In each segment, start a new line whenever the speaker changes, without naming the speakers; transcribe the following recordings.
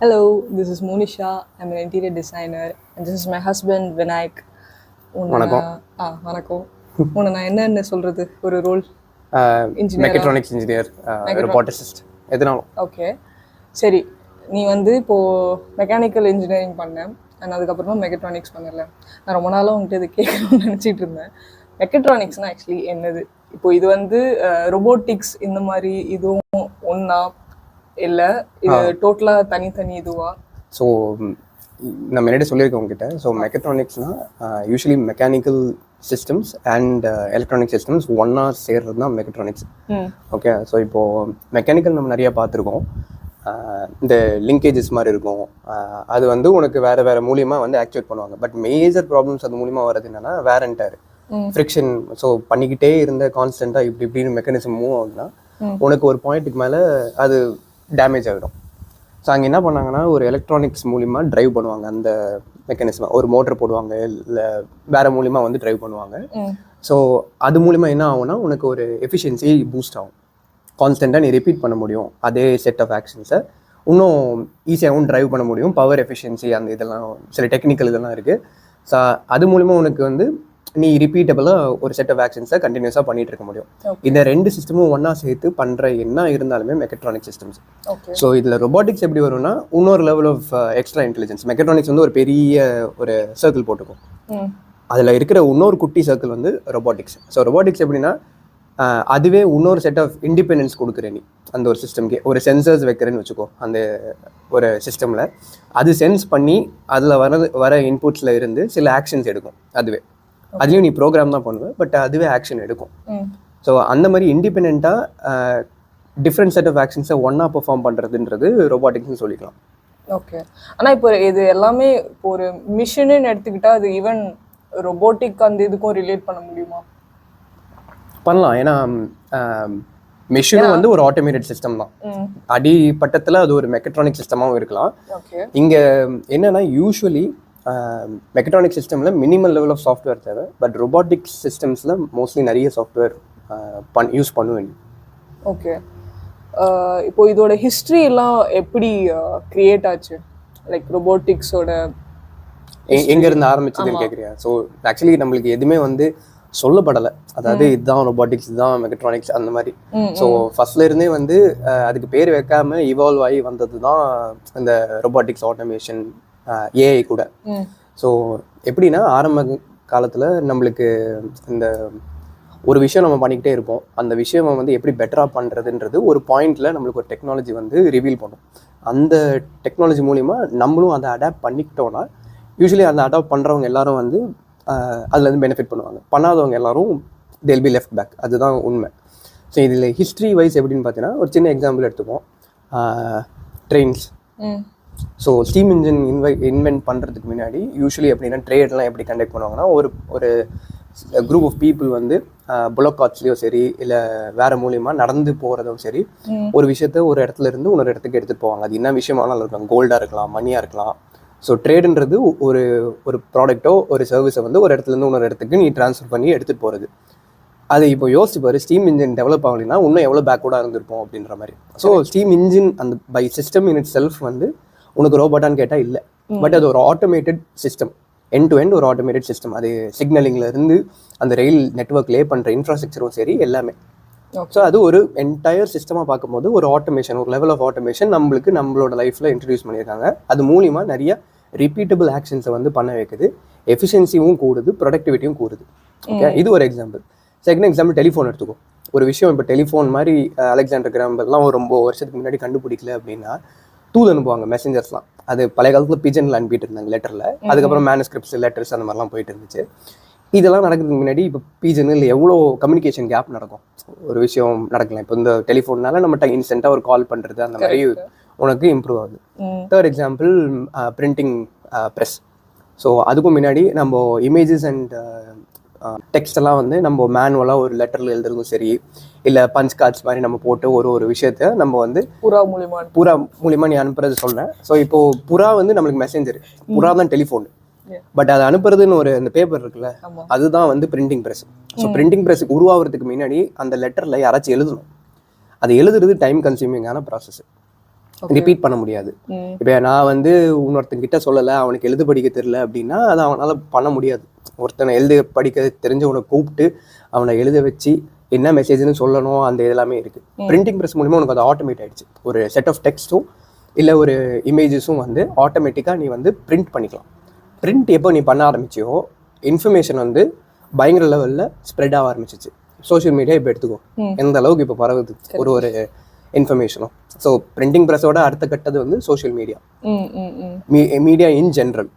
Hello, this is Monisha. I'm an interior designer. And this is my husband, Vinayak.
வணக்கம்.
நான்- ஆ வணக்கம் உன்னை நான் என்னென்ன சொல்றது ஒரு ரோல் Engineer-ஆ?
மெக்கட்ரானிக்ஸ் இன்ஜினியர் ரொபாட்டிஸ்ட் எதுனாலும்
ஓகே சரி நீ வந்து இப்போ மெக்கானிக்கல் இன்ஜினியரிங் பண்ணேன் அண்ட் அதுக்கப்புறமா மெக்கட்ரானிக்ஸ் பண்ணல நான் ரொம்ப நாளாக உங்ககிட்ட இது கேட்கணும்னு நினச்சிட்டு இருந்தேன் மெக்கட்ரானிக்ஸ்னா ஆக்சுவலி என்னது இப்போ இது வந்து ரொபோட்டிக்ஸ் இந்த மாதிரி இதுவும் ஒன்றா இல்லை இது டோட்டலாக தனித்தனி இதுவா?
ஸோ நான் முன்னாடி சொல்லியிருக்கேன் உங்ககிட்ட. So மெக்கட்ரானிக்ஸ்னா usually mechanical systems and electronic systems ஒன்றா சேர்றது தான் மெக்கட்ரானிக்ஸ் ஓகே ஸோ இப்போது மெக்கானிக்கல் நம்ம நிறையா பார்த்துருக்கோம். இந்த லிங்கேஜஸ் மாதிரி இருக்கும். அது வந்து உனக்கு வேறு வேறு மூலியமாக வந்து ஆக்டிவேட் பண்ணுவாங்க. பட் மேஜர் ப்ராப்ளம்ஸ் அது மூலியமாக வர்றது என்னன்னா வேரண்டர்
ம்.
ஃப்ரிக்ஷன் ஸோ பண்ணிக்கிட்டே இருந்த கான்ஸ்டண்ட்டாக இப்படி இப்படின்னு மெக்கானிசம் மூவ் ஆகுதுன்னா உனக்கு ஒரு பாயிண்ட்டுக்கு மேலே அது டேமேஜ் ஆகிடும் ஸோ அங்கே என்ன பண்ணாங்கன்னா ஒரு எலக்ட்ரானிக்ஸ் மூலிமா டிரைவ் பண்ணுவாங்க. அந்த மெக்கானிசம் ஒரு மோட்டர் போடுவாங்க இல்லை வேறு மூலிமா வந்து டிரைவ் பண்ணுவாங்க. ஸோ அது மூலிமா என்ன ஆகும்னா உனக்கு ஒரு எஃபிஷியன்சி பூஸ்ட் ஆகும். கான்ஸ்டண்ட்டாக நீ ரிப்பீட் பண்ண முடியும். அதே செட் ஆஃப் ஆக்ஷன்ஸை இன்னும் ஈஸியாகவும் டிரைவ் பண்ண முடியும். பவர் எஃபிஷியன்சி அந்த இதெல்லாம் சில டெக்னிக்கல் இதெல்லாம் இருக்குது ஸோ அது மூலிமா உனக்கு வந்து நீ ரிப்பீட்டபிளாக ஒரு செட் ஆஃப் ஆக்ஷன்ஸை கண்டினியூஸாக பண்ணிட்டு இருக்க முடியும். இந்த ரெண்டு சிஸ்டமும் ஒன்றா சேர்த்து பண்ணுற என்ன இருந்தாலுமே மெக்கட்ரானிக் சிஸ்டம்ஸ் ஸோ இதில் ரொபாட்டிக்ஸ் எப்படி வரும்னா இன்னொரு level of extra intelligence mechatronics வந்து ஒரு பெரிய ஒரு சர்க்கிள் போட்டுக்கும். அதில் இருக்கிற இன்னொரு குட்டி சர்க்கிள் வந்து ரொபாட்டிக்ஸ் ஸோ ரொபாட்டிக்ஸ் எப்படின்னா அதுவே இன்னொரு செட் ஆஃப் இண்டிபெண்டன்ஸ் கொடுக்குற நீ. அந்த ஒரு சிஸ்டம்க்கு ஒரு சென்சர்ஸ் வைக்கிறேன்னு வச்சுக்கோ அந்த ஒரு சிஸ்டமில் அது சென்ஸ் பண்ணி அதில் வர வர இன்புட்ஸில் இருந்து சில ஆக்ஷன்ஸ் எடுக்கும் அதுவே. அதுலேயும் நீ ப்ரோக்ராம் தான் பண்ணுவ பட் அதுவே ஆக்ஷன் எடுக்கும். ஸோ அந்த மாதிரி இண்டிபெண்ட்டாக டிஃப்ரெண்ட் செட் ஆஃப் ஆக்ஷன்ஸை ஒன்றா பெர்ஃபார்ம் பண்ணுறதுன்றது ரொபாட்டிக்ஸ்னு சொல்லிக்கலாம்.
ஓகே ஆனா இப்போ இது எல்லாமே இப்போ ஒரு மிஷின்னு எடுத்துக்கிட்டா அது ஈவன் ரொபோட்டிக் அந்த இதுக்கும் ரிலேட் பண்ண முடியுமா?
பண்ணலாம். ஏன்னா மிஷினும் வந்து ஒரு ஆட்டோமேட்டட் சிஸ்டம் தான். அடிப்பட்டத்தில் அது ஒரு மெக்கட்ரானிக் சிஸ்டமாகவும் இருக்கலாம். இங்கே என்னன்னா யூஸ்வலி மெக்கட்ரானிக் சிஸ்டமில் மினிமல் லெவல் ஆஃப் சாஃப்ட்வேர் தேவை பட் ரொபாட்டிக் சிஸ்டம்ஸில் மோஸ்ட்லி நிறைய சாஃப்ட்வேர் பண் யூஸ் பண்ணுவேன்
ஓகே இப்போ இதோட ஹிஸ்ட்ரி எல்லாம் எப்படி கிரியேட் ஆச்சு? லைக் ரொபோட்டிக்ஸோட
எங்கேருந்து ஆரம்பிச்சதுன்னு கேட்குறியா ஸோ ஆக்சுவலி நம்மளுக்கு எதுவுமே வந்து சொல்லப்படலை. அதாவது இதுதான் ரொபாட்டிக்ஸ் இதுதான் மெக்கட்ரானிக்ஸ் அந்த மாதிரி. ஸோ ஃபர்ஸ்ட்ல இருந்தே வந்து அதுக்கு பேர் வைக்காம இவால்வ் ஆகி வந்தது தான் இந்த ரொபாட்டிக்ஸ் ஆட்டோமேஷன் ஏஐ கூட. ஸோ எப்படின்னா ஆரம்ப காலத்தில் நம்மளுக்கு இந்த ஒரு விஷயம் நம்ம பண்ணிக்கிட்டே இருப்போம். அந்த விஷயம் வந்து எப்படி பெட்டராக பண்ணுறதுன்றது ஒரு பாயிண்ட்ல நம்மளுக்கு ஒரு டெக்னாலஜி வந்து ரிவீல் பண்ணும். அந்த டெக்னாலஜி மூலிமா நம்மளும் அதை அடாப்ட் பண்ணிக்கிட்டோம்னா யூஸ்வலி அந்த அடாப்ட் பண்ணுறவங்க எல்லாரும் வந்து ஆஹ், அதுல இருந்து பெனிஃபிட் பண்ணுவாங்க. பண்ணாதவங்க எல்லாரும் they'll பி லெஃப்ட் பேக் அதுதான் உண்மை. ஸோ இதில் ஹிஸ்ட்ரி வைஸ் எப்படின்னு பார்த்தீங்கன்னா ஒரு சின்ன எக்ஸாம்பிள் எடுத்துப்போம். ட்ரெயின்ஸ் ஸோ ஸ்டீம் இன்ஜின் இன்வை இன்வென்ட் பண்ணுறதுக்கு முன்னாடி யூஸ்வலி எப்படின்னா ட்ரேட்லாம் எப்படி கண்டக்ட் பண்ணுவாங்கன்னா ஒரு ஒரு குரூப் ஆஃப் பீப்புள் வந்து புலக் காட்ஸ்லேயும் சரி இல்லை வேற மூலியமா நடந்து போகிறதும் சரி. ஒரு விஷயத்த ஒரு இடத்துல இருந்து இன்னொரு இடத்துக்கு எடுத்துகிட்டு போவாங்க. அது என்ன விஷயமானாலும் இருக்கலாம். கோல்டாக இருக்கலாம் மணியாக இருக்கலாம். ஸோ ட்ரேடுன்றது ஒரு ஒரு ப்ராடக்ட்டோ ஒரு சர்வீஸை வந்து ஒரு இடத்துல இருந்து இன்னொரு இடத்துக்கு நீ ட்ரான்ஸ்ஃபர் பண்ணி எடுத்துகிட்டு போகிறது அது இப்போ யோசிச்சு பாரு ஸ்டீம் இன்ஜின் டெவலப் ஆகலைன்னா இன்னும் எவ்வளோ பேக்வர்டாக இருந்திருப்போம் அப்படின்ற மாதிரி. ஸோ ஸ்டீம் இன்ஜின் அந்த by system in itself வந்து உனக்கு ரோபோட்டான்னு கேட்டால் இல்லை. பட் அது ஒரு automated system end to end ஒரு ஆட்டோமேட்டட் சிஸ்டம் அது சிக்னலிங்ல இருந்து அந்த ரயில் நெட்ஒர்க் லே பண்ணுற இன்ஃப்ராஸ்ட்ரக்சரும் சரி எல்லாமே. ஸோ அது ஒரு என்டையர் சிஸ்டமாக பார்க்கும்போது ஒரு ஆட்டோமேஷன் ஒரு லெவல் ஆஃப் ஆட்டோமேஷன் நம்மளுக்கு நம்மளோட லைஃப்பில் இன்ட்ரடியூஸ் பண்ணியிருக்காங்க. அது மூலிமா நிறைய ரிப்பீட்டபிள் ஆக்ஷன்ஸை வந்து பண்ண வைக்குது. எஃபிஷியன்சியும் கூடுது ப்ரொடக்டிவிட்டியும் கூடுது. ஓகே இது ஒரு எக்ஸாம்பிள் செகண்ட் எக்ஸாம்பிள் டெலிஃபோன் எடுத்துக்கோ. ஒரு விஷயம் இப்போ டெலிஃபோன் மாதிரி அலெக்சாண்டர் கிராம்பெல்லாம் ஒரு ரொம்ப வருஷத்துக்கு முன்னாடி கண்டுபிடிக்கல அப்படின்னா தூது அனுப்புவாங்க மெசஞ்சர்ஸ்லாம் அது பழைய காலத்தில் பிஜனில் அனுப்பிட்டு இருந்தாங்க லெட்டரில் அதுக்கப்புறம் மேனஸ்கிரிப்ட்ஸ் லெட்டர்ஸ் அந்த மாதிரிலாம் போயிட்டு இருந்துச்சு. இதெல்லாம் நடக்கிறதுக்கு முன்னாடி இப்போ பிஜனில் எவ்வளோ கம்யூனிகேஷன் கேப் நடக்கும்? ஒரு விஷயம் நடக்கலாம். இப்போ இந்த டெலிஃபோன்னால நம்ம இன்ஸ்டண்ட்டாக ஒரு கால் பண்ணுறது அந்த மாதிரி உனக்கு இம்ப்ரூவ் ஆகுது. Third example printing press so அதுக்கும் முன்னாடி நம்ம இமேஜஸ் அண்ட் டெக்ஸ்ட் எல்லாம் வந்து நம்ம மேனுவலாக ஒரு லெட்டரில் எழுதுறதும் சரி இல்லை பஞ்ச் கார்ட்ஸ் மாதிரி நம்ம போட்டு ஒரு ஒரு விஷயத்த நம்ம வந்து
புறா மூலியமா
புறா மூலியமா நீ அனுப்புறது சொல்றேன். ஸோ இப்போ புறா வந்து நம்மளுக்கு மெசேஞ்சர் புறா தான் டெலிஃபோன். பட் அதை அனுப்புறதுன்னு ஒரு அந்த பேப்பர் இருக்குல்ல அதுதான் வந்து பிரிண்டிங் ப்ரெஸ் ஸோ பிரிண்டிங் ப்ரெஸ்ஸுக்கு உருவாகிறதுக்கு முன்னாடி அந்த லெட்டரில் யாராச்சும் எழுதணும். அது எழுதுறது டைம் கன்சியூமிங்கான ப்ராசஸ் ரிப்பீட் பண்ண முடியாது. இப்போ நான் வந்து இன்னொருத்தங்கிட்ட சொல்லலை அவனுக்கு எழுத படிக்க தெரியல அப்படின்னா அதை அவனால் பண்ண முடியாது. ஒருத்தனை எழுத படிக்க தெரிஞ்சவனை கூப்பிட்டு அவனை எழுத வச்சு என்ன மெசேஜ்னு சொல்லணும் அந்த இதெல்லாமே இருக்கு. பிரிண்டிங் ப்ரெஸ் மூலிமா உனக்கு அது ஆட்டோமேட் ஆயிடுச்சு. ஒரு செட் ஆஃப் டெக்ஸ்ட்டும் இல்லை ஒரு இமேஜஸும் வந்து ஆட்டோமேட்டிக்காக நீ வந்து பிரிண்ட் பண்ணிக்கலாம். பிரிண்ட் எப்போ நீ பண்ண ஆரம்பிச்சியோ இன்ஃபர்மேஷன் வந்து பயங்கர லெவலில் ஸ்ப்ரெட் ஆக ஆரம்பிச்சிச்சு. சோஷியல் மீடியா இப்போ எடுத்துக்கோ. எந்த அளவுக்கு இப்போ பரவுது? ஒரு ஒரு இன்ஃபர்மேஷனும் ஸோ பிரிண்டிங் ப்ரெஸ்ஸோட அடுத்த கட்டது வந்து social media
um
media in general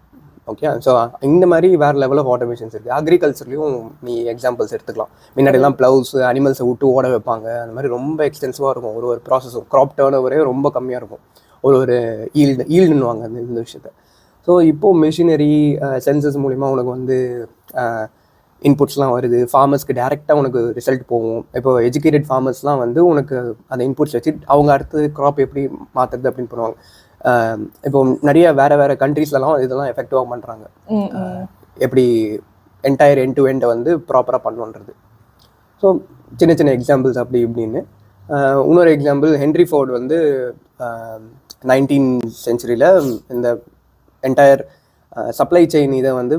okay so இந்த மாதிரி வேற லெவல் ஆஃப் ஆட்டோமேஷன்ஸ் இருக்குது அக்ரிகல்ச்சர்லையும் நீ எக்ஸாம்பிள்ஸ் எடுத்துக்கலாம். முன்னாடிலாம் ப்ளவுஸ் அனிமல்ஸை விட்டு ஓட வைப்பாங்க. அந்த மாதிரி ரொம்ப எக்ஸ்டென்சிவாக இருக்கும். ஒரு ஒரு ப்ராசஸும் க்ராப் டேர்ன் ஓவரே ரொம்ப கம்மியாக இருக்கும். ஒரு ஒரு ஈல்டு ஈல்டுன்னுவாங்க அந்த இந்த விஷயத்த. ஸோ இப்போ மிஷினரி சென்சஸ் மூலிமா உனக்கு வந்து இன்புட்ஸ்லாம் வருது. ஃபார்மர்ஸ்க்கு டேரெக்டாக உனக்கு ரிசல்ட் போகும். இப்போ எஜுகேட்டட் ஃபார்மர்ஸ்லாம் வந்து உனக்கு அந்த இன்புட்ஸ் வச்சு அவங்க அடுத்து க்ராப் எப்படி மாற்றுறது அப்படின்னு பண்ணுவாங்க இப்போ நிறைய வேற வேற கண்ட்ரீஸ்லலாம் இதெல்லாம் எஃபெக்டிவாக பண்ணுறாங்க எப்படி என்டையர் எண்ட் டு எண்டை வந்து ப்ராப்பராக பண்ணுன்றது. ஸோ சின்ன சின்ன எக்ஸாம்பிள்ஸ் அப்படி இப்படின்னு. இன்னொரு எக்ஸாம்பிள் ஹென்ரி ஃபோர்டு வந்து நைன்டீன் சென்ச்சுரியில் இந்த என்டையர் சப்ளை செயின் இதை வந்து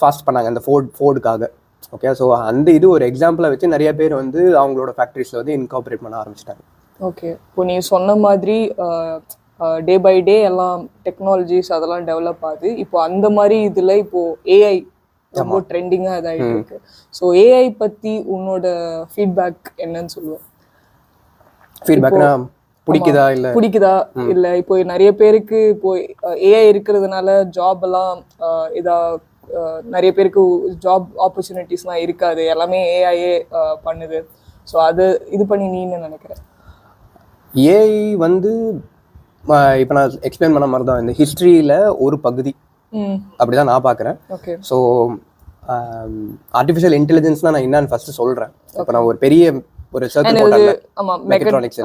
ஃபாஸ்ட் பண்ணாங்க அந்த ஃபோர்ட் ஃபோர்டுக்காக ஓகே ஸோ அந்த இது ஒரு எக்ஸாம்பிளை வச்சு நிறைய பேர் வந்து அவங்களோட ஃபேக்ட்ரிஸில் வந்து இன்கார்பரேட் பண்ண ஆரம்பிச்சிட்டாங்க.
ஓகே இப்போ நீ சொன்ன மாதிரி டே பை டே எல்லாம் டெக்னாலஜிஸ் அதெல்லாம் டெவலப் ஆகுது. இப்போ அந்த மாதிரி இதுல இப்போ ஏஐ ரொம்ப ட்ரெண்டிங்காக இதாகிட்டு இருக்கு. ஸோ ஏஐ பத்தி உன்னோட ஃபீட்பேக் என்னன்னு சொல்லுவேன்
ஃபீட்பேக்னா பிடிக்குதா இல்லை?
பிடிக்குதா இல்ல? இப்போ நிறைய பேருக்கு இப்போ ஏஐ இருக்கிறதுனால ஜாப் எல்லாம் இதா நிறைய பேருக்கு ஜாப் ஆப்பர்ச்சுனிட்டிஸ்லாம் இருக்காது. எல்லாமே ஏஐயே பண்ணுது. ஸோ அது இது பண்ணி நீ என்ன நினைக்கிற?
ஏஐ வந்து இப்போ நான் எக்ஸ்பிளைன் பண்ண மாதிரி தான். இந்த ஹிஸ்ட்ரியில் ஒரு பகுதி.
ம்.
அப்படி தான் நான் பார்க்குறேன்.
ஓகே
ஸோ ஆர்டிஃபிஷியல் இன்டெலிஜென்ஸ்னால் நான் என்னன்னு ஃபஸ்ட்டு சொல்கிறேன் இப்போ நான் ஒரு பெரிய ஒரு சர்க்கிள்
ஆமா
மெக்கட்ரானிக்ஸ்.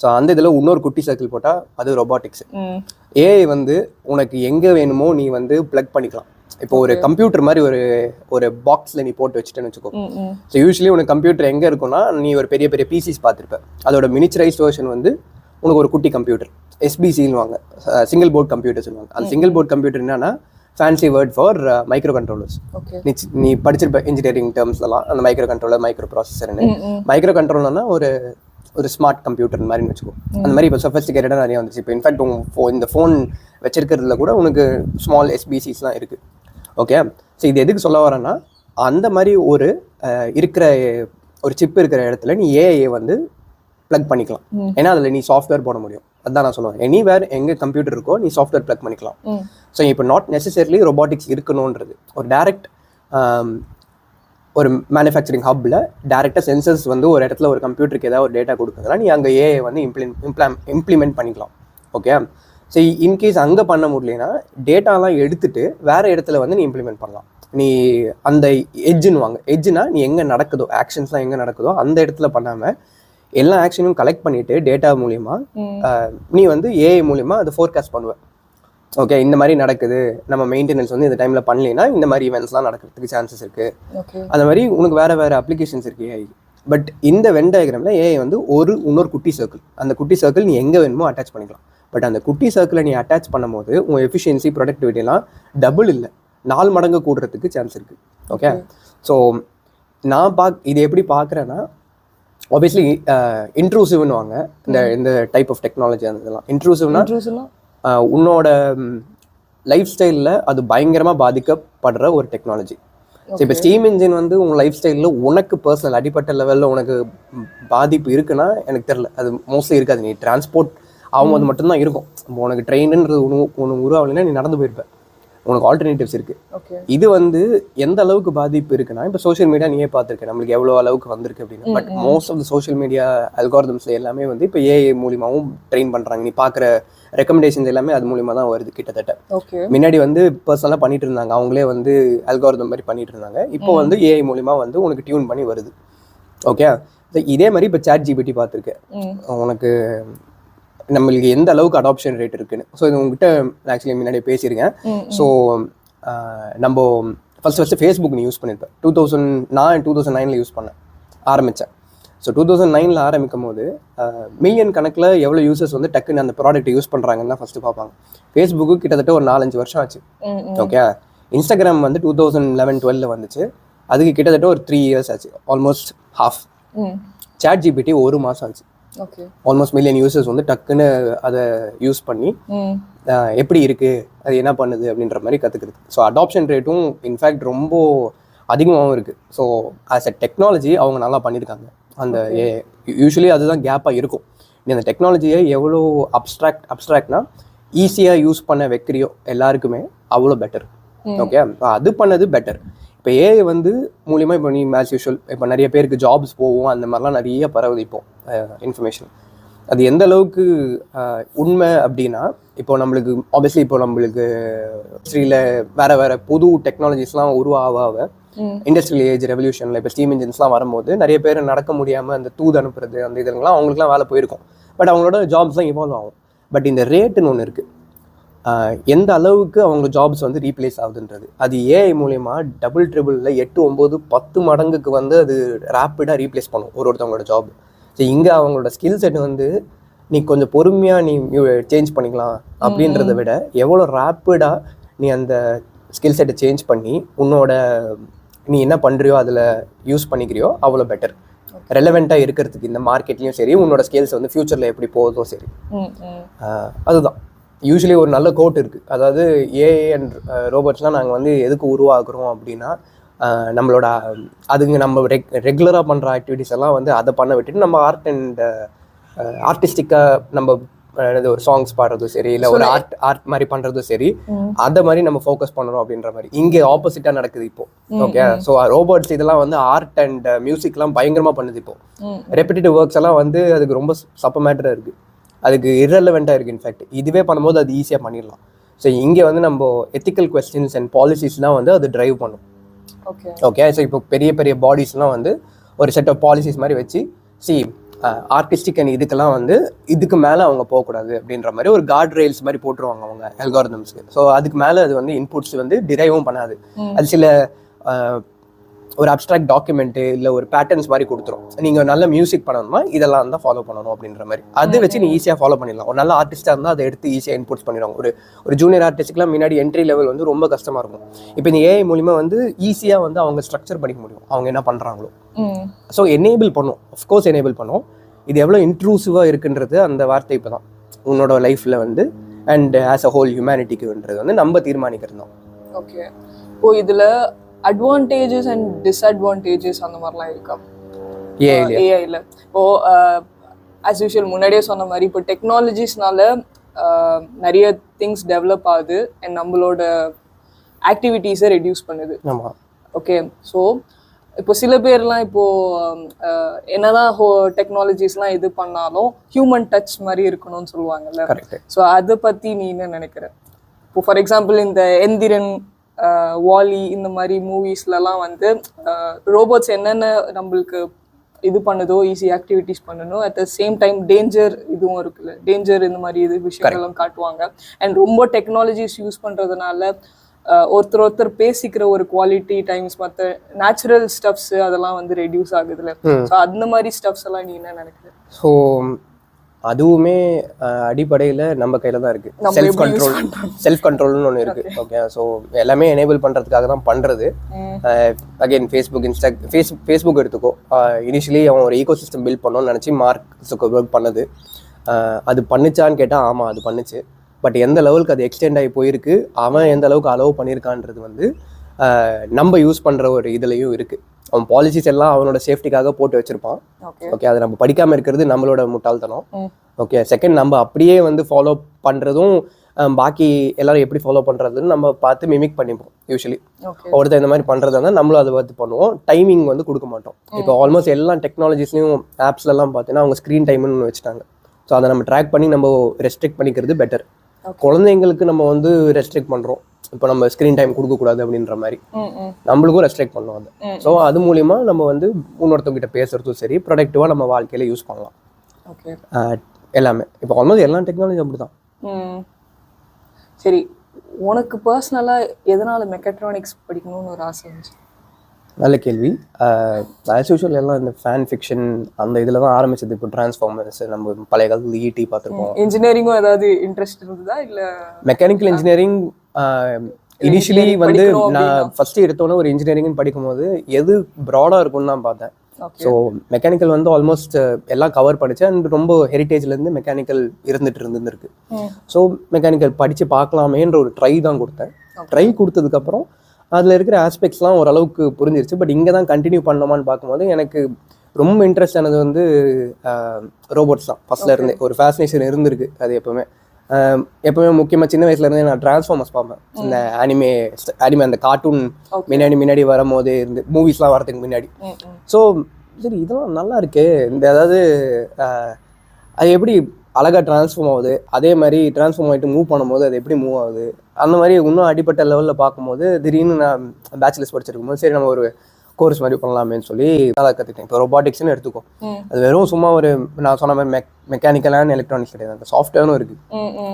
ஸோ அந்த இதில் இன்னொரு குட்டி சர்க்கிள் போட்டால் அது ரொபாட்டிக்ஸ் ஏஐ வந்து உனக்கு எங்கே வேணுமோ நீ வந்து ப்ளக் பண்ணிக்கலாம். இப்போ ஒரு கம்ப்யூட்டர் மாதிரி ஒரு ஒரு பாக்ஸில் நீ போட்டு வச்சுட்டேன்னு வச்சுக்கோ. ஸோ யூஸ்வலி உனக்கு கம்ப்யூட்டர் எங்கே இருக்கும்னா நீ ஒரு பெரிய பெரிய பிசிஸ் பார்த்துருப்ப. அதோட மினிச்சரைஸ்ட் வெர்ஷன் வந்து உனக்கு ஒரு குட்டி கம்ப்யூட்டர் எஸ்பிசின்னுவாங்க சிங்கிள் போர்ட் கம்ப்யூட்டர் சொல்லுவாங்க. அந்த சிங்கிள் போர்ட் கம்ப்யூட்டர் என்னன்னா fancy word for microcontrollers நீ படிச்சிருப்ப இன்ஜினியரிங் டேர்ம்ஸ்லாம் அந்த மைக்ரோ கண்ட்ரோலர் மைக்ரோ ப்ராசஸர்னு மைக்ரோ கண்ட்ரோலர்னா ஒரு ஒரு ஸ்மார்ட் கம்ப்யூட்டர் மாதிரின்னு வச்சுக்கோ. அந்த மாதிரி இப்போ சொஃபஸ்டிகேட்டடாக நிறைய வந்துச்சு. இப்போ இன்ஃபேக்ட் உங்க இந்த ஃபோன் வச்சிருக்கிறதுல கூட உனக்கு ஸ்மால் எஸ்பிசிஸ்லாம் இருக்குது ஓகே ஸோ இது எதுக்கு சொல்ல வரேன்னா அந்த மாதிரி ஒரு இருக்கிற ஒரு சிப் இருக்கிற இடத்துல நீ ஏஐ வந்து ப்ளக் பண்ணிக்கலாம். ஏன்னா அதில் நீ சாஃப்ட்வேர் போட முடியும். அதான் நான் சொல்லுவேன். எனிவேர் எங்கே கம்ப்யூட்டர் இருக்கோ நீ சாஃப்ட்வேர் ப்ளக் பண்ணிக்கலாம். ஸோ இப்போ நாட் நெசசரிலி ரொபாட்டிக்ஸ் இருக்கணுன்றது ஒரு டைரக்ட் ஒரு மேனுஃபேக்சரிங் ஹப்பில் டேரெக்டாக சென்சர்ஸ் வந்து ஒரு இடத்துல ஒரு கம்ப்யூட்டருக்கு ஏதாவது ஒரு டேட்டா கொடுக்குதுன்னா நீ அங்கே ஏஐ வந்து இம்ப்ளிம் இம்ப்ளாம் இம்ப்ளிமெண்ட் பண்ணிக்கலாம். ஓகே ஸோ இன்கேஸ் அங்கே பண்ண முடியலனா டேட்டாலாம் எடுத்துட்டு வேறு இடத்துல வந்து நீ இம்ப்ளிமெண்ட் பண்ணலாம். நீ அந்த எட்ஜுன்னுவாங்க எட்ஜுனா நீ எங்கே நடக்குதோ ஆக்ஷன்ஸ்லாம் எங்கே நடக்குதோ அந்த இடத்துல பண்ணாமல் எல்லா ஆக்ஷனையும் கலெக்ட் பண்ணிவிட்டு டேட்டா மூலிமா
ம்.
ஆஹ் நீ வந்து ஏஐ மூலிமா அதை ஃபோர்காஸ்ட் பண்ணுவ. ஓகே இந்த மாதிரி நடக்குது. நம்ம மெயின்டெனன்ஸ் வந்து இந்த டைமில் பண்ணலைன்னா இந்த மாதிரி ஈவெண்ட்ஸ்லாம் நடக்கிறதுக்கு சான்சஸ் இருக்குது அந்த மாதிரி உனக்கு வேறு வேறு அப்ளிகேஷன்ஸ் இருக்குது ஏஐ பட் இந்த வென் டயக்ராமில் ஏஐ வந்து ஒரு இன்னொரு குட்டி சர்க்கிள் அந்த குட்டி சர்க்கிள் நீ எங்கே வேணுமோ அட்டாச் பண்ணிக்கலாம். பட் அந்த குட்டி சர்க்கிளை நீ அட்டாச் பண்ணும்போது உன் எஃபிஷியன்சி ப்ரொடக்டிவிட்டிலாம் டபுள் இல்லை. நாலு மடங்கு கூடுறதுக்கு சான்ஸ் இருக்குது ஓகே ஸோ நான் பாக் இது எப்படி பார்க்குறேன்னா ஆப்வியஸ்லி இன்ட்ரூசிவ்னு வாங்க. இந்த இந்த டைப் ஆஃப் டெக்னாலஜி அந்த இதெல்லாம். இன்ட்ரூசிவ்னா உன்னோட லைஃப் ஸ்டைலில் அது பயங்கரமாக பாதிக்கப்படுற ஒரு டெக்னாலஜி ஸோ இப்போ ஸ்டீம் இன்ஜின் வந்து உன் லைஃப் ஸ்டைலில் உனக்கு பர்சனல் அடிப்பட்ட லெவலில் உனக்கு பாதிப்பு இருக்குன்னா எனக்கு தெரில அது மோஸ்ட்லி இருக்காது. நீ டிரான்ஸ்போர்ட் ஆகும்போது மட்டும்தான் இருக்கும். இப்போ உனக்கு ட்ரெயின்ன்றது ஒன்று ஒன்று உருவாகலைன்னா நீ நடந்து போயிருப்ப. உனக்கு ஆல்டர்னேட்டிவ்ஸ் இருக்குது இது வந்து எந்த அளவுக்கு பாதிப்பு இருக்குன்னா இப்போ சோஷியல் மீடியா நீயே பார்த்துருக்க நம்மளுக்கு எவ்வளோ அளவுக்கு வந்திருக்கு அப்படின்னு but most of the social media அல்காரிதம்ஸ்ல எல்லாமே வந்து இப்போ ஏஐ மூலியமாகவும் ட்ரெயின் பண்ணுறாங்க நீ பார்க்குற ரெக்கமெண்டேஷன்ஸ் எல்லாமே அது மூலியமா தான் வருது கிட்டத்தட்ட.
ஓகே
முன்னாடி வந்து பர்சனலாக பண்ணிட்டு இருந்தாங்க. அவங்களே வந்து அல்காரிதம் மாதிரி பண்ணிட்டு இருந்தாங்க. இப்போ வந்து ஏஐ மூலியமா வந்து உனக்கு டியூன் பண்ணி வருது. ஓகே இதே மாதிரி இப்போ சாட் ஜிபிடி பார்த்துருக்கேன் உனக்கு நம்மளுக்கு எந்த அளவுக்கு அடாப்ஷன் ரேட் இருக்குன்னு. ஸோ இது உங்ககிட்ட ஆக்சுவலி முன்னாடி பேசியிருக்கேன். ஸோ நம்ம ஃபர்ஸ்ட் ஃபஸ்ட்டு ஃபேஸ்புக் நீ யூஸ் பண்ணியிருப்பேன். டூ தௌசண்ட் நான் டூ தௌசண்ட் நைனில் யூஸ் பண்ணேன். ஆரம்பித்தேன் ஸோ டூ தௌசண்ட் நைனில் ஆரம்பிக்கும் போது மில்லியன் கணக்கில் எவ்வளோ யூசர்ஸ் வந்து டக்குன்னு அந்த ப்ராடக்ட் யூஸ் பண்ணுறாங்கன்னு தான் ஃபஸ்ட்டு பார்ப்பாங்க. ஃபேஸ்புக்கு கிட்டத்தட்ட ஒரு நாலஞ்சு வருஷம் ஆச்சு. ஓகே இன்ஸ்டாகிராம் வந்து டூ தௌசண்ட் லெவன் டுவெல்ல வந்துச்சு. அதுக்கு கிட்டத்தட்ட ஒரு த்ரீ இயர்ஸ் ஆச்சு. ஆல்மோஸ்ட் ஹாஃப் சாட் ஜிபிடி ஒரு மாதம் ஆச்சு. ஆல்மோஸ்ட் மில்லியன் யூசர்ஸ் வந்து டக்குன்னு அதை யூஸ் பண்ணி எப்படி இருக்குது அது என்ன பண்ணுது? அப்படின்ற மாதிரி கற்றுக்குறது ஸோ அடாப்ஷன் ரேட்டும் இன்ஃபேக்ட் ரொம்ப அதிகமாகவும் இருக்குது ஸோ ஆஸ் அ டெக்னாலஜி அவங்க நல்லா பண்ணியிருக்காங்க. அந்த யூஸ்வலி அதுதான் கேப்பாக இருக்கும். நீ அந்த டெக்னாலஜியை எவ்வளோ அப்ட்ராக்ட் அப்ட்ராக்ட்னா ஈஸியாக யூஸ் பண்ண வைக்கிறியோ எல்லாருக்குமே அவ்வளோ பெட்டர் ஓகே அது பண்ணது பெட்டர் இப்போ ஏஐ வந்து மூலியமாக இப்போ நீ மேஸ் யூஷுவல் இப்போ நிறைய பேருக்கு ஜாப்ஸ் போகும் அந்த மாதிரிலாம் நிறைய பரவுது இப்போ இன்ஃபர்மேஷன் அது எந்த அளவுக்கு உண்மை அப்படின்னா இப்போ நம்மளுக்கு ஆப்வியஸ்லி இப்போ நம்மளுக்கு இண்டஸ்ட்ரியில் வேற வேற புது டெக்னாலஜிஸ்லாம் உருவாக ஆக இண்டஸ்ட்ரியல் ஏஜ் ரெவல்யூஷனில் இப்போ ஸ்டீம் இன்ஜின்ஸ்லாம் வரும்போது நிறைய பேர் நடக்க முடியாமல் அந்த தூது அனுப்புறது அந்த இதுலாம் அவங்களுக்குலாம் வேலை போயிருக்கும். பட் அவங்களோட ஜாப்ஸ்லாம் இவால்வ் ஆகும். பட் இந்த ரேட்டுன்னு ஒன்று இருக்குது எந்த அளவுக்கு அவங்க ஜாப்ஸ் வந்து ரீப்ளேஸ் ஆகுதுன்றது. அது ஏஐ மூலயமா டபுள் ட்ரிபிளில் எட்டு ஒம்பது பத்து மடங்குக்கு வந்து அது ரேப்பிடாக ரீப்ளேஸ் பண்ணும் ஒரு ஒருத்தவங்களோட ஜாப் ஸோ இங்கே அவங்களோட ஸ்கில் செட் வந்து நீ கொஞ்சம் பொறுமையாக நீ சேஞ்ச் பண்ணிக்கலாம் அப்படின்றத விட எவ்வளோ ரேப்பிடாக நீ அந்த ஸ்கில் செட்டை சேஞ்ச் பண்ணி உன்னோட நீ என்ன பண்ணுறியோ அதில் யூஸ் பண்ணிக்கிறியோ அவ்வளோ பெட்டர் ரெலவெண்ட்டாக இருக்கிறதுக்கு இந்த மார்க்கெட்லேயும் சரி உன்னோட ஸ்கில்ஸ் வந்து ஃப்யூச்சரில் எப்படி போகுதோ சரி. அதுதான். யூஸ்வலி ஒரு நல்ல கோட் இருக்குது அதாவது ஏஐ அண்ட் ரோபோட்ஸ்லாம் நாங்கள் வந்து எதுக்கு உருவாக்குறோம் அப்படின்னா நம்மளோட அதுங்க நம்ம ரெக் ரெகுலராக பண்ணுற ஆக்டிவிட்டிஸ் எல்லாம் வந்து அதை பண்ண விட்டுட்டு நம்ம ஆர்ட் அண்ட் ஆர்டிஸ்டிக்காக நம்ம என்னது ஒரு சாங்ஸ் பாடுறதும் சரி இல்லை ஒரு ஆர்ட் ஆர்ட் மாதிரி பண்ணுறதும் சரி
ம்.
அந்த மாதிரி நம்ம ஃபோக்கஸ் பண்ணணும் அப்படின்ற மாதிரி. இங்கே ஆப்போசிட்டாக நடக்குது இப்போ. ஓகே ஸோ ரோபோட்ஸ் இதெல்லாம் வந்து ஆர்ட் அண்ட் மியூசிக்லாம் பயங்கரமாக பண்ணுது இப்போ. ரெப்பிட்டேட்டிவ் ஒர்க்ஸ் எல்லாம் வந்து அதுக்கு ரொம்ப சப்ப மேட்டராக இருக்குது அதுக்கு irrelevant-ஆ இருக்குது இன்ஃபேக்ட் இதுவே பண்ணும்போது அது ஈஸியாக பண்ணிடலாம். ஸோ இங்கே வந்து நம்ம எத்திக்கல் கொஸ்டின்ஸ் அண்ட் பாலிசிஸ் தான் வந்து அது டிரைவ் பண்ணும்.
ஓகே
ஓகே ஸோ இப்போ பெரிய பெரிய பாடிஸ்லாம் வந்து ஒரு செட் ஆஃப் பாலிசிஸ் மாதிரி வச்சு சி ஆர்டிஸ்டிக் அண்ட் இதுக்கெல்லாம் வந்து இதுக்கு மேலே அவங்க போகக்கூடாது அப்படின்ற மாதிரி ஒரு கார்ட் ரெயில்ஸ் மாதிரி போட்டுருவாங்க அவங்க அல்காரிதம்ஸ்க்கு ஸோ அதுக்கு மேலே அது வந்து இன்புட்ஸ் வந்து டிரைவும் பண்ணாது. அது சில ஒரு அப்ட்ராக்ட் டாக்குமெண்ட்டு இல்லை ஒரு பேட்டர்ன்ஸ் மாதிரி கொடுத்துரும். நீங்கள் நல்ல மியூசிக் பண்ணணுமா இதெல்லாம் தான் ஃபாலோ பண்ணணும் அப்படின்ற மாதிரி. அது வச்சு நீ ஈஸியாக ஃபாலோ பண்ணிடலாம். ஒரு நல்ல ஆர்டிஸ்ட்டாக இருந்தால் அதை எடுத்து ஈஸியாக இன்புட்ஸ் பண்ணிடுவாங்க. ஒரு ஒரு ஜூனியர் ஆர்டிஸ்ட்க்குலாம் முன்னாடி என்ட்ரி லெவல் வந்து ரொம்ப கஷ்டமாக இருக்கும். இப்போ இந்த ஏஐ மூலிமா வந்து ஈஸியாக வந்து அவங்க ஸ்ட்ரக்சர் பண்ணிக்க முடியும். அவங்க என்ன பண்ணுறாங்களோ ஸோ எனேபிள் பண்ணும். அஃப்கோர்ஸ் எனேபிள் பண்ணும். இது எவ்வளோ இன்ட்ரூசிவாக இருக்குன்றது அந்த வார்த்தை இப்போ தான் உன்னோட லைஃப்பில் வந்து அண்ட் ஆஸ் அ ஹோல் ஹியூமனிட்டிக்குன்றது வந்து நம்ம தீர்மானிக்கிறது தான்
ஓகே இப்போ இதுல அட்வான்டேஜஸ் அண்ட் டிஸ்அட்வான்டேஜஸ் அந்த மாதிரிலாம் இருக்கா?
ஏஐல
இப்போ ஆஸ் யூஷுவல் முன்னாடியே சொன்ன மாதிரி இப்போ டெக்னாலஜிஸ்னால நிறைய திங்ஸ் டெவலப் ஆகுது அண்ட் நம்மளோட ஆக்டிவிட்டீஸை ரெடியூஸ் பண்ணுது. ஓகே ஸோ இப்போ சில பேர்லாம் இப்போ என்னதான் ஹோ டெக்னாலஜிஸ்லாம் இது பண்ணாலும் ஹியூமன் டச் மாதிரி இருக்கணும்னு சொல்லுவாங்கல்ல.
கரெக்ட்
ஸோ அதை பற்றி நீ என்ன நினைக்கிற? இப்போ ஃபார் எக்ஸாம்பிள் இந்த எந்திரன் வாலி இந்த மாதிரி மூவிஸ்லலாம் வந்து ரோபோட்ஸ் என்னென்ன நம்மளுக்கு இது பண்ணுதோ ஈஸி ஆக்டிவிட்டிஸ் பண்ணணும் at the same time danger இதுவும் இருக்குல்ல. டேஞ்சர் இந்த மாதிரி இது விஷயங்களும் காட்டுவாங்க. அண்ட் ரொம்ப டெக்னாலஜிஸ் யூஸ் பண்ணுறதுனால ஒருத்தர் ஒருத்தர் பேசிக்கிற ஒரு குவாலிட்டி டைம்ஸ் மற்ற நேச்சுரல் ஸ்டப்ஸ் அதெல்லாம் வந்து ரெடியூஸ் ஆகுதுல்ல. ஸோ அந்த மாதிரி ஸ்டப்ஸ் எல்லாம் நீ என்ன நினைக்கிற?
ஸோ அதுவுமே அடிப்படையில் நம்ம கையில் தான் இருக்குது செல்ஃப் கண்ட்ரோல் செல்ஃப் கண்ட்ரோல்னு ஒன்று இருக்குது ஓகே ஸோ எல்லாமே எனேபிள் பண்ணுறதுக்காக தான் பண்ணுறது
ம்.
Again Facebook Insta face Facebook எடுத்துக்கோ. இனிஷியலி அவன் ஒரு ஈகோ சிஸ்டம் பில்ட் பண்ணணும்னு நினச்சி மார்க் சுக்கர்பர்க் பண்ணது. அது பண்ணுச்சான்னு கேட்டால் ஆமாம் அது பண்ணுச்சு. பட் எந்த லெவலுக்கு அது எக்ஸ்டெண்ட் ஆகி போயிருக்கு அவன் எந்த அளவுக்கு அலோவ் பண்ணியிருக்கான்றது வந்து நம்ம யூஸ் பண்ணுற ஒரு இதுலேயும் இருக்குது அவன் பாலிசிஸ் எல்லாம் அவனோட சேஃப்டிக்காக போட்டு வச்சுருப்பான்.
ஓகே
அதை நம்ம படிக்காமல் இருக்கிறது நம்மளோட முட்டாள்தனம். ஓகே செகண்ட் நம்ம அப்படியே வந்து ஃபாலோ பண்ணுறதும் பாக்கி எல்லாரும் எப்படி ஃபாலோ பண்ணுறதுன்னு நம்ம பார்த்து மிமிக் பண்ணிப்போம் யூஸ்வலி ஒருத்தர் இந்த மாதிரி பண்ணுறதா இருந்தால் நம்மளும் அதை பார்த்து பண்ணுவோம். டைமிங் வந்து கொடுக்க மாட்டோம். இப்போ ஆல்மோஸ்ட் எல்லா டெக்னாலஜிஸ்லையும் ஆப்ஸ்லலாம் பார்த்தீங்கன்னா அவங்க ஸ்க்ரீன் டைம்னு வச்சுட்டாங்க. ஸோ அதை நம்ம ட்ராக் பண்ணி நம்ம ரெஸ்ட்ரிக்ட் பண்ணிக்கிறது பெட்டர். குழந்தைங்களுக்கு நம்ம வந்து ரெஸ்ட்ரிக்ட் பண்ணுறோம் இப்போ நம்ம ஸ்க்ரீன் டைம் கொடுக்கக்கூடாது அப்படின்ற மாதிரி. நம்மளுக்கும் ரெஸ்ட்ரிக்ட் பண்ணுவோம் அது. ஸோ அது மூலிமா நம்ம வந்து இன்னொருத்தவங்க கிட்ட பேசுறதும் சரி ப்ரொடக்டிவாக நம்ம வாழ்க்கையில யூஸ் பண்ணலாம்.
ஓகே
எல்லாமே. இப்போ ஆல்மோஸ்ட் எல்லா டெக்னாலஜி அப்படி தான்
சரி உனக்கு பர்சனலாக எதனால் மெக்கட்ரானிக்ஸ் படிக்கணும்னு ஒரு ஆசை இருந்துச்சு
நல்ல கேள்வி. ஆஸ் யூஷுவல் எல்லாம் இந்த ஃபேன் ஃபிக்ஷன் அந்த இதில் தான் ஆரம்பிச்சது. இப்போ டிரான்ஸ்ஃபார்மர்ஸ் நம்ம பழைய காலத்தில் ஈடி பார்த்துருக்கோம்
இன்ஜினியரிங்கும் ஏதாவது இன்ட்ரெஸ்ட் இருந்ததா? இல்ல
மெக்கானிக்கல் இன்ஜினியரிங் இனிஷியலி வந்து நான் ஃபர்ஸ்ட் எடுத்தோன்னே ஒரு இன்ஜினியரிங்னு படிக்கும்போது எது ப்ராடாக இருக்கும்னு தான் பார்த்தேன். ஸோ மெக்கானிக்கல் வந்து ஆல்மோஸ்ட் எல்லாம் கவர் படித்தேன் அண்ட் ரொம்ப ஹெரிட்டேஜ்லேருந்து மெக்கானிக்கல் இருந்துட்டு இருந்துருக்கு. ஸோ மெக்கானிக்கல் படித்து பார்க்கலாமேன்ற ஒரு ட்ரை தான் கொடுத்தேன். ட்ரை கொடுத்ததுக்கப்புறம் அதில் இருக்கிற ஆஸ்பெக்ட்ஸ்லாம் ஓரளவுக்கு புரிஞ்சிருச்சு. பட் இங்கே தான் கண்டினியூ பண்ணோமான்னு பார்க்கும்போது எனக்கு ரொம்ப இன்ட்ரெஸ்ட் ஆனது வந்து ரோபோட்ஸ் தான். ஃபர்ஸ்ட்ல இருந்தே ஒரு ஃபேசினேஷன் இருந்திருக்கு அது எப்பவுமே. எப்பவுமே முக்கியமாக சின்ன வயசுல இருந்தே நான் டிரான்ஸ்ஃபார்மர்ஸ் பார்ப்பேன். இந்த அனிமே அனிமே அந்த கார்ட்டூன். முன்னாடி முன்னாடி வரும்போது இருந்து மூவிஸ்லாம் வரதுக்கு முன்னாடி. ஸோ சரி இதெல்லாம் நல்லா இருக்கே. இந்த அதாவது அது எப்படி அழகா ட்ரான்ஸ்ஃபார்ம் ஆகுது? அதே மாதிரி ட்ரான்ஸ்ஃபார்ம் ஆகிட்டு மூவ் பண்ணும்போது அது எப்படி மூவ் ஆகுது? அந்த மாதிரி இன்னும் அடிப்பட்ட லெவலில் பார்க்கும்போது திடீர்னு நான் பேச்சுலர்ஸ் படிச்சிருக்கும் போது சரி நம்ம ஒரு கோர்ஸ் மாதிரி பண்ணலாமேன்னு சொல்லி நல்லா கற்றுக்கிட்டேன் இப்போ ரொபாட்டிக்ஸ்னு எடுத்துக்கோ. அது வெறும் சும்மா ஒரு நான் சொன்ன மாதிரி மெக் மெக்கானிக்கல் அண்ட் எலக்ட்ரானிக்ஸ் கிடையாது. அந்த சாஃப்ட்வேரும் இருக்குது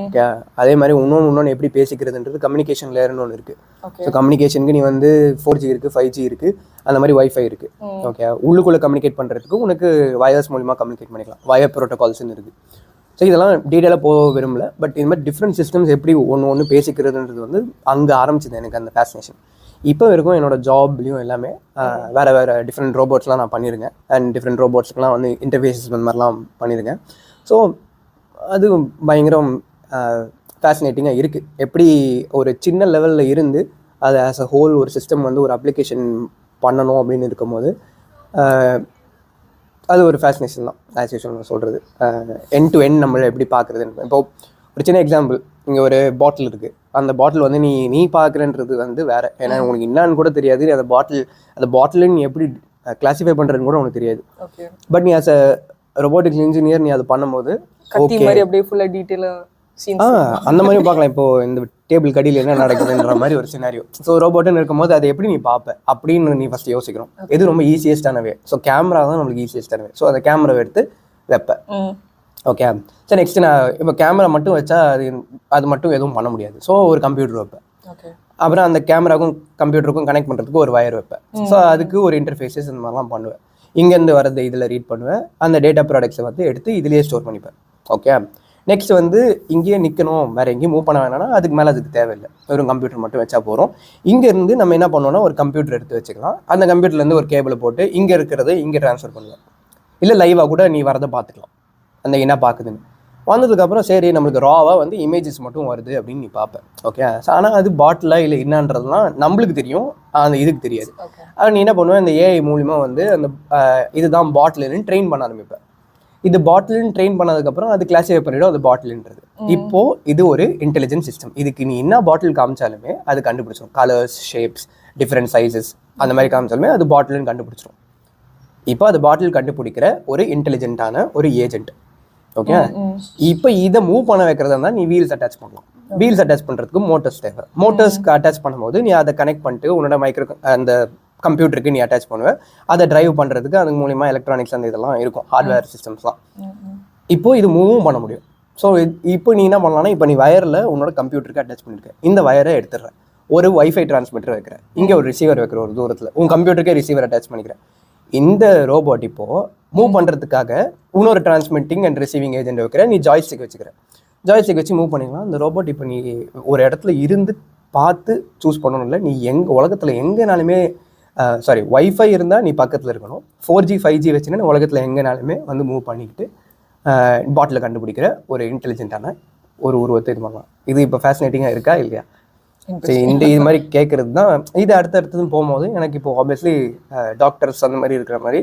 ஓகே அதே மாதிரி இன்னொன்று இன்னொன்று எப்படி பேசிக்கிறதுன்றது கம்யூனிகேஷன் லேயர்னு ஒன்று இருக்குது
ஓகே
ஸோ கம்யூனிகேஷனுக்கு நீ வந்து ஃபோர் ஜி இருக்குது ஃபைவ் ஜி இருக்குது அந்த மாதிரி வைஃபை இருக்குது ஓகே உள்ளுக்குள்ளே கம்யூனிகேட் பண்ணுறதுக்கு உனக்கு வயர்ஸ் மூலிமா கம்யூனிகேட் பண்ணிக்கலாம். வயர் ப்ரோட்டோகால்ஸ்னு இருக்குது ஸோ இதெல்லாம் டீட்டெயிலாக போக விரும்பல பட் இந்த மாதிரி டிஃப்ரெண்ட் சிஸ்டம்ஸ் எப்படி ஒன்று ஒன்று பேசிக்கிறதுன்றது வந்து அங்கே ஆரம்பிச்சது எனக்கு அந்த ஃபேசினேஷன் இப்போ வரைக்கும் என்னோட ஜாப்லையும் எல்லாமே வேறு வேறு டிஃப்ரெண்ட் ரோபோட்ஸ்லாம் நான் பண்ணியிருக்கேன். அண்ட் டிஃப்ரெண்ட் ரோபோட்ஸ்க்குலாம் வந்து இன்டர்ஃபேஸஸ் அந்த மாதிரிலாம் பண்ணியிருக்கேன். ஸோ அது பயங்கரம் ஃபேசினேட்டிங்காக இருக்குது எப்படி ஒரு சின்ன லெவலில் இருந்து அது ஆஸ் அ ஹோல் ஒரு சிஸ்டம் வந்து ஒரு அப்ளிகேஷன் பண்ணணும் அப்படின்னு இருக்கும்போது அது ஒரு ஃபேசினேஷன் தான். ஆஸ் யூஷுவல் நான் சொல்கிறது என் டு என் நம்மளை எப்படி பார்க்குறதுன்னு. இப்போது ஒரு சின்ன எக்ஸாம்பிள் இங்கே ஒரு பாட்டில் இருக்குது அந்த பாட்டில் வந்து நீ நீ பார்க்குறன்றது வந்து வேற. ஏன்னா உனக்கு என்னன்னு கூட தெரியாது. அந்த பாட்டில் அந்த பாட்டில் நீ எப்படி கிளாஸிஃபை பண்ணுறதுன்னு கூட உனக்கு தெரியாது. பட் நீ ஆஸ் அ ரொபோட்டிக்ஸ் இன்ஜினியர் நீ அதை பண்ணும்போது
மாதிரி அப்படியே ஃபுல்லா டீடைலா
ஆ அந்த மாதிரி பார்க்கலாம். இப்போ இந்த டேபிள் கடியில் என்ன நடக்குதுன்ற மாதிரி ஒரு சினாரியோ ஸோ ரோபோட்டுன்னு இருக்கும்போது அதை எப்படி நீ பார்ப்ப? அப்படின்னு நீ ஃபர்ஸ்ட் யோசிக்கிறோம் எது ரொம்ப ஈஸியஸ்டான வே ஸோ கேமரா தான் நம்மளுக்கு ஈஸியஸ்டான வே ஸோ அந்த கேமராவை எடுத்து வைப்ப.
ம்.
ஓகே சரி நெக்ஸ்ட் நான் இப்போ கேமரா மட்டும் வச்சா அது அது மட்டும் எதுவும் பண்ண முடியாது. ஸோ ஒரு கம்ப்யூட்டர் வைப்பேன். அப்புறம் அந்த கேமராக்கும் கம்ப்யூட்டருக்கும் கனெக்ட் பண்ணுறதுக்கு ஒரு வயர் வைப்பேன். ஸோ அதுக்கு ஒரு இன்டர்ஃபேஸஸ் இந்த மாதிரிலாம் பண்ணுவேன். இங்கேருந்து வரதை இதில் ரீட் பண்ணுவேன். அந்த டேட்டா ப்ராடக்ட்ஸை வந்து எடுத்து இதுலேயே ஸ்டோர் பண்ணிப்பேன். ஓகே நெக்ஸ்ட் வந்து இங்கேயே நிற்கணும் வேற எங்கேயும் மூவ் பண்ண வேணாம்னா அதுக்கு மேலே அதுக்கு தேவையில்லை. வெறும் கம்ப்யூட்டர் மட்டும் வச்சா போகிறோம் இங்கேருந்து நம்ம என்ன பண்ணோம்னா ஒரு கம்ப்யூட்டர் எடுத்து வச்சுக்கலாம். அந்த கம்ப்யூட்டர்லேருந்து ஒரு கேபிளை போட்டு இங்கே இருக்கிறத இங்கே ட்ரான்ஸ்ஃபர் பண்ணுவேன். இல்லை லைவாக கூட நீ வரதை பார்த்துக்கலாம். அந்த என்ன பார்க்குதுன்னு வந்ததுக்கப்புறம் சரி நம்மளுக்கு ராவாக வந்து இமேஜஸ் மட்டும் வருது அப்படின்னு நீ பார்ப்ப ஓகே ஆனால் அது பாட்டிலாக இல்லை என்னன்றதுலாம் நம்மளுக்கு தெரியும். அந்த இதுக்கு தெரியாது. அது நீ என்ன பண்ணுவேன் இந்த ஏஐ மூலிமா வந்து அந்த இதுதான் பாட்டில்னு ட்ரெயின் பண்ண ஆரம்பிப்பேன் இது பாட்டில்னு ட்ரெயின் பண்ணதுக்கப்புறம் அது கிளாஸிஃபை பண்ணிடும் அது பாட்டில்ன்றது இப்போ இது ஒரு இன்டெலிஜென்ட் சிஸ்டம் இதுக்கு நீ என்ன பாட்டில் காமிச்சாலுமே அது கண்டுபிடிச்சிடும் கலர்ஸ் ஷேப்ஸ் டிஃப்ரெண்ட் சைஸஸ் அந்த மாதிரி காமிச்சாலுமே அது பாட்டில்னு கண்டுபிடிச்சிடும் இப்போ அது பாட்டில் கண்டுபிடிக்கிற ஒரு இன்டெலிஜென்ட்டான ஒரு ஏஜென்ட் ஓகே இப்போ இதை மூவ் பண்ண வைக்கிறதா இருந்தால் நீ வீல்ஸ் அட்டாச் பண்ணலாம். வீல்ஸ் அட்டாச் பண்ணுறதுக்கு மோட்டர்ஸ் தேவை. மோட்டர்ஸ்க்கு அட்டாச் பண்ணும்போது நீ அதை கனெக்ட் பண்ணிட்டு உன்னோட மைக்ரோ அந்த கம்ப்யூட்டருக்கு நீ அட்டாச் பண்ணுவ. அதை டிரைவ் பண்ணுறதுக்கு அது மூலிமா எலக்ட்ரானிக்ஸ் அந்த இதெல்லாம் இருக்கும். ஹார்ட்வேர் சிஸ்டம்ஸ்லாம் இப்போ இது மூவும் பண்ண முடியும். ஸோ இப்போ நீ என்ன பண்ணலாம்னா இப்போ நீ வயரில் உன்னோட கம்ப்யூட்டருக்கு அட்டாச் பண்ணிருக்க. இந்த வயரை எடுத்துடுற. ஒரு வைஃபை டிரான்ஸ்மிட்டர் வைக்கிற. இங்கே ஒரு ரிசீவர் வைக்கிற ஒரு தூரத்தில். உன் கம்ப்யூட்டருக்கே ரிசீவர் அட்டாச் பண்ணிக்கிற. இந்த ரோபோட் இப்போ மூவ் பண்ணுறதுக்காக இன்னொரு டிரான்ஸ்மிட்டிங் அண்ட் ரிசீவிங் ஏஜென்ட் வைக்கிற நீ ஜாய்ஸ்டிக் வச்சுக்கிற. ஜாய்ஸ்டிக் வச்சு மூவ் பண்ணிக்கலாம். அந்த ரோபோட் இப்போ நீ ஒரு இடத்துல இருந்து பார்த்து சூஸ் பண்ணணும் இல்லை. நீ எங்கே உலகத்தில் எங்கேனாலுமே சாரி வைஃபை இருந்தால் நீ பக்கத்தில் இருக்கணும். ஃபோர் ஜி ஃபைவ் ஜி வச்சுன்னா உலகத்தில் எங்கேனாலுமே வந்து மூவ் பண்ணிக்கிட்டு பாட்டில் கண்டுபிடிக்கிற ஒரு இன்டெலிஜென்ட்டான ஒரு உருவத்தை இது பண்ணலாம். இது இப்போ ஃபேசினேட்டிங்காக இருக்கா இல்லையா? சரி இந்த இது மாதிரி கேட்குறது தான் இது அடுத்து அடுத்ததுன்னு போகும்போது எனக்கு இப்போ ஆப்வியஸ்லி டாக்டர்ஸ் அந்த மாதிரி இருக்கிற மாதிரி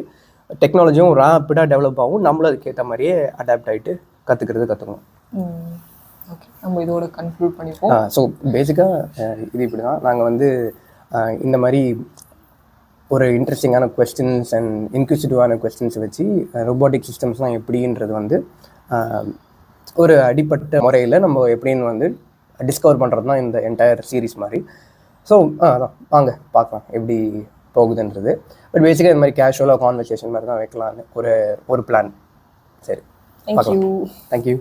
டெக்னாலஜியும் ரேப்பிடாக டெவலப் ஆகும். நம்மளும் அதுக்கேற்ற மாதிரியே அடாப்ட் ஆகிட்டு கற்றுக்கிறது கற்றுக்கணும்
ஓகே நம்ம இதோட கன்க்ளூட் பண்ணிப்போம்.
ஸோ பேசிக்காக இது இப்படி தான் நாங்கள் வந்து இந்த மாதிரி ஒரு இன்ட்ரெஸ்டிங்கான கொஸ்டின்ஸ் அண்ட் இன்க்யூசிட்டிவான கொஸ்டின்ஸ் வச்சு ரோபோட்டிக் சிஸ்டம்ஸ்லாம் எப்படின்றது வந்து ஒரு அடிப்பட்ட முறையில் நம்ம எப்படின்னு வந்து டிஸ்கவர் பண்ணுறது தான் இந்த என்டையர் சீரிஸ் மாதிரி. ஸோ அதான். வாங்க பார்க்கலாம். எப்படி போகுதுன்றது. பட் பேசிக்காக இந்த மாதிரி கேஷுவலாக கான்வர்சேஷன் மாதிரி தான் வைக்கலாம்னு ஒரு ஒரு பிளான் சரி
தேங்க்யூ
தேங்க்யூ